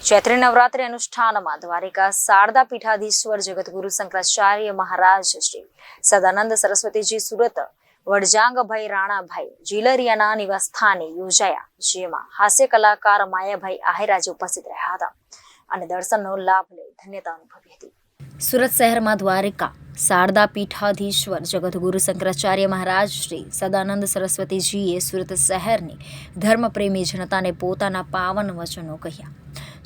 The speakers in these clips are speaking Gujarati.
ચૈત્રી નવરાત્રી અનુષ્ઠાનમાં દ્વારિકા શારદા પીઠાધીશ્વર જગતગુરુ શંકરાચાર્ય મહારાજ શ્રી સદાનંદ સરસ્વતીજી સુરત વડજાંગભાઈ રાણાભાઈ, જીલરિયાના નિવાસસ્થાને યોજાયા, જેમાં હાસ્ય કલાકાર માયાભાઈ આહિરાજ ઉપસ્થિત રહ્યા હતા અને દર્શનનો લાભ લઈ ધન્યતા અનુભવી હતી. સુરત શહેરમાં દ્વારિકા શારદા પીઠાધીશ્વર જગતગુરુ શંકરાચાર્ય મહારાજ શ્રી સદાનંદ સરસ્વતીજીએ સુરત શહેરની ધર્મપ્રેમી જનતાને પોતાના પાવન વચનો કહ્યા.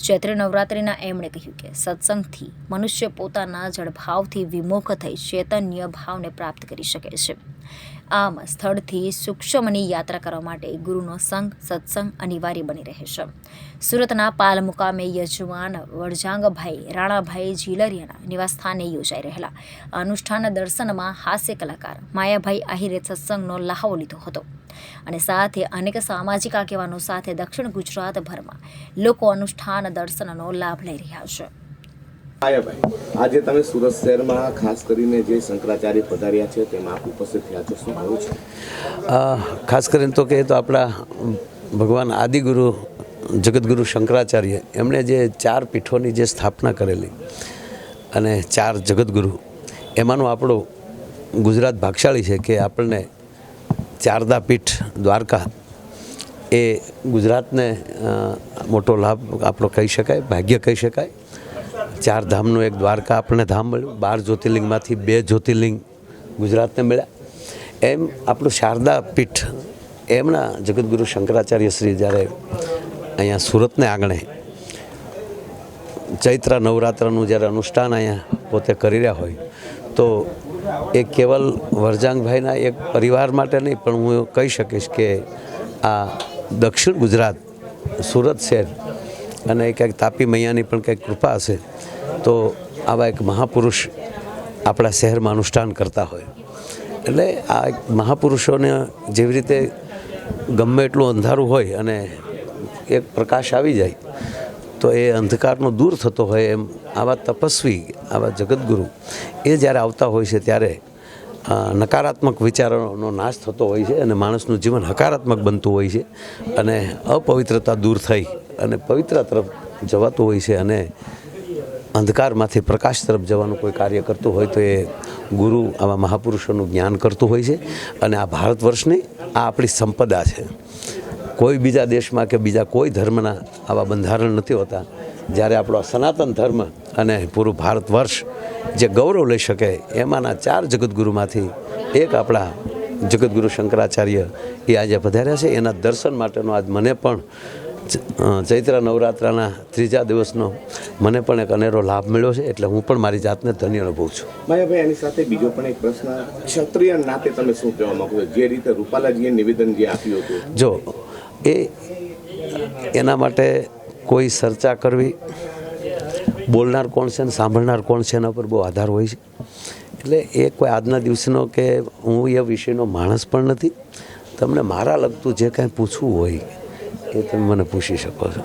ચૈત્ર નવરાત્રિના એમણે કહ્યું કે સત્સંગથી મનુષ્ય પોતાના જળભાવથી વિમુખ થઈ ચૈતન્ય ભાવને પ્રાપ્ત કરી શકે છે. આમ સ્થળથી સૂક્ષ્મની યાત્રા કરવા માટે ગુરુનો સંગ સત્સંગ અનિવાર્ય બની રહે છે. સુરતના પાલ મુકામે યજમાન વડજાંગભાઈ, રાણાભાઈ જીલરિયાના નિવાસસ્થાને યોજાઈ રહેલા. અનુષ્ઠાન દર્શનમાં હાસ્ય કલાકાર માયાભાઈ આહિરે સત્સંગનો લહાવો લીધો હતો. અને સાથે અનેક સામાજિક આગેવાનો સાથે દક્ષિણ ગુજરાતભરમાં લોકો અનુષ્ઠાન દર્શનનો લાભ લઈ રહ્યા છે. આજે તમે સુરત શહેરમાં ખાસ કરીને જે શંકરાચાર્ય પધાર્યા છે, તેમાં આપ ઉપસ્થિત થયા છો. શું કહું છે? ખાસ કરીને તો કહે તો આપણા ભગવાન આદિગુરુ જગતગુરુ શંકરાચાર્ય, એમણે જે ચાર પીઠોની જે સ્થાપના કરેલી અને ચાર જગતગુરુ એમાંનું આપણું ગુજરાત ભાગશાળી છે કે આપણને ચારદા પીઠ દ્વારકા એ ગુજરાતને મોટો લાભ આપણો કહી શકાય, ભાગ્ય કહી શકાય. ચાર ધામનું એક દ્વારકા આપણને ધામ મળ્યું. બાર જ્યોતિર્લિંગમાંથી બે જ્યોતિર્લિંગ ગુજરાતને મળ્યા. એમ આપણું શારદા પીઠ, એમના જગતગુરુ શંકરાચાર્ય શ્રી જ્યારે અહીંયા સુરતને આંગણે ચૈત્ર નવરાત્રનું જ્યારે અનુષ્ઠાન અહીંયા પોતે કરી રહ્યા હોય, તો એ કેવલ વરજાંગભાઈના એક પરિવાર માટે નહીં, પણ હું કહી શકીશ કે આ દક્ષિણ ગુજરાત સુરત શહેર અને ક્યાંક તાપી મૈયાની પણ કંઈક કૃપા હશે. તો આવા એક મહાપુરુષ આપણા શહેરમાં અનુષ્ઠાન કરતા હોય. એટલે આ મહાપુરુષોને જેવી રીતે ગમે એટલું અંધારું હોય અને એક પ્રકાશ આવી જાય, તો એ અંધકારનો દૂર થતો હોય એમ આવા તપસ્વી, આવા જગતગુરુ એ જ્યારે આવતા હોય છે ત્યારે નકારાત્મક વિચારોનો નાશ થતો હોય છે અને માણસનું જીવન હકારાત્મક બનતું હોય છે અને અપવિત્રતા દૂર થઈ અને પવિત્ર તરફ જવાતું હોય છે અને અંધકારમાંથી પ્રકાશ તરફ જવાનું કોઈ કાર્ય કરતું હોય તો એ ગુરુ આવા મહાપુરુષોનું જ્ઞાન કરતું હોય છે. અને આ ભારત વર્ષની આ આપણી સંપદા છે. કોઈ બીજા દેશમાં કે બીજા કોઈ ધર્મના આવા બંધારણ નથી હોતા. જ્યારે આપણો સનાતન ધર્મ અને પૂરું ભારત વર્ષ જે ગૌરવ લઈ શકે એમાંના ચાર જગતગુરુમાંથી એક આપણા જગતગુરુ શંકરાચાર્ય એ આજે પધાર્યા છે. એના દર્શન માટેનો આજ મને પણ ચૈત્ર નવરાત્રાના ત્રીજા દિવસનો મને પણ એક અનેરો લાભ મળ્યો છે એટલે હું પણ મારી જાતને ધન્ય અનુભવું છું. માયાભાઈ એની સાથે બીજો પણ એક પ્રશ્ન. ક્ષત્રિય નાતે તમે શું કહેવા માંગો છો? જે રીતે રૂપાલાજીએ નિવેદન જે આપ્યું હતું. જો એ એના માટે કોઈ ચર્ચા કરવી બોલનાર કોણ છે ને સાંભળનાર કોણ છે એના પર બહુ આધાર હોય છે. એટલે એ કોઈ આજના દિવસનો કે હું એ વિષયનો માણસ પણ નથી. તમને મારા લગતું જે કાંઈ પૂછવું હોય એ તમે મને પૂછી શકો છો.